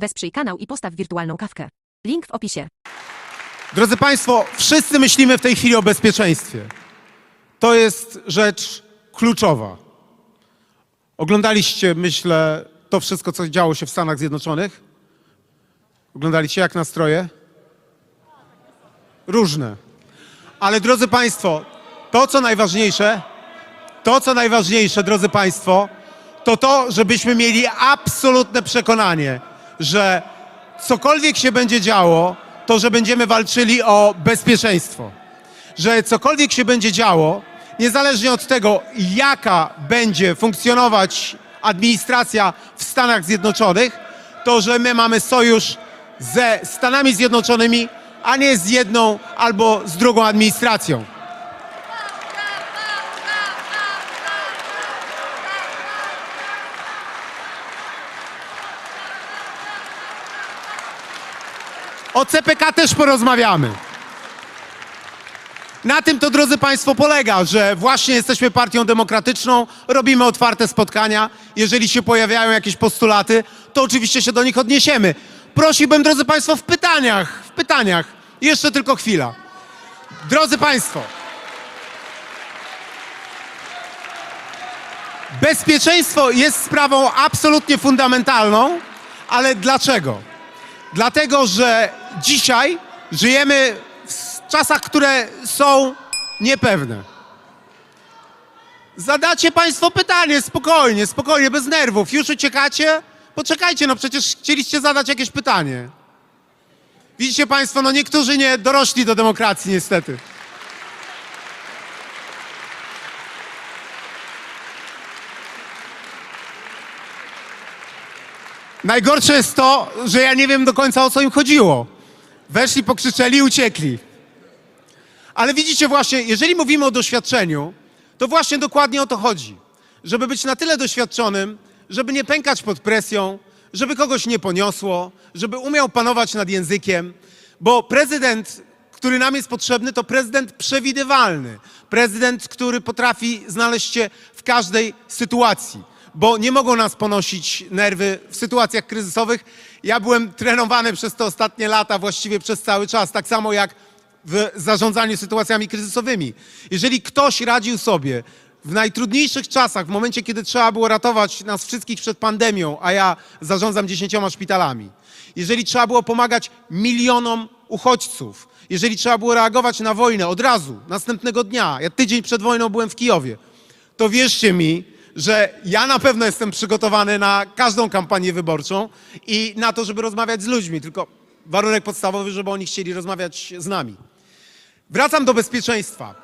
Wesprzyj kanał i postaw wirtualną kawkę. Link w opisie. Drodzy Państwo, wszyscy myślimy w tej chwili o bezpieczeństwie. To jest rzecz kluczowa. Oglądaliście, myślę, to wszystko, co działo się w Stanach Zjednoczonych? Oglądaliście jak nastroje? Różne. Ale drodzy Państwo, to co najważniejsze, to co najważniejsze, drodzy Państwo, to to, żebyśmy mieli absolutne przekonanie, że cokolwiek się będzie działo, to że będziemy walczyli o bezpieczeństwo. Że cokolwiek się będzie działo, niezależnie od tego, jaka będzie funkcjonować administracja w Stanach Zjednoczonych, to że my mamy sojusz ze Stanami Zjednoczonymi, a nie z jedną albo z drugą administracją. O CPK też porozmawiamy. Na tym to, drodzy Państwo, polega, że właśnie jesteśmy partią demokratyczną, robimy otwarte spotkania. Jeżeli się pojawiają jakieś postulaty, to oczywiście się do nich odniesiemy. Prosiłbym, drodzy Państwo, w pytaniach, w pytaniach. Jeszcze tylko chwila. Drodzy Państwo, bezpieczeństwo jest sprawą absolutnie fundamentalną, ale dlaczego? Dlatego, że dzisiaj żyjemy w czasach, które są niepewne. Zadacie Państwo pytanie, spokojnie, spokojnie, bez nerwów. Już uciekacie? Poczekajcie, no przecież chcieliście zadać jakieś pytanie. Widzicie Państwo, no niektórzy nie dorośli do demokracji niestety. Najgorsze jest to, że ja nie wiem do końca o co im chodziło. Weszli, pokrzyczeli i uciekli. Ale widzicie właśnie, jeżeli mówimy o doświadczeniu, to właśnie dokładnie o to chodzi. Żeby być na tyle doświadczonym, żeby nie pękać pod presją, żeby kogoś nie poniosło, żeby umiał panować nad językiem, bo prezydent, który nam jest potrzebny, to prezydent przewidywalny. Prezydent, który potrafi znaleźć się w każdej sytuacji, bo nie mogą nas ponosić nerwy w sytuacjach kryzysowych. Ja byłem trenowany przez te ostatnie lata, właściwie przez cały czas, tak samo jak w zarządzaniu sytuacjami kryzysowymi. Jeżeli ktoś radził sobie w najtrudniejszych czasach, w momencie, kiedy trzeba było ratować nas wszystkich przed pandemią, a ja zarządzam dziesięcioma szpitalami, jeżeli trzeba było pomagać milionom uchodźców, jeżeli trzeba było reagować na wojnę od razu, następnego dnia, ja tydzień przed wojną byłem w Kijowie, to wierzcie mi, że ja na pewno jestem przygotowany na każdą kampanię wyborczą i na to, żeby rozmawiać z ludźmi, tylko warunek podstawowy, żeby oni chcieli rozmawiać z nami. Wracam do bezpieczeństwa.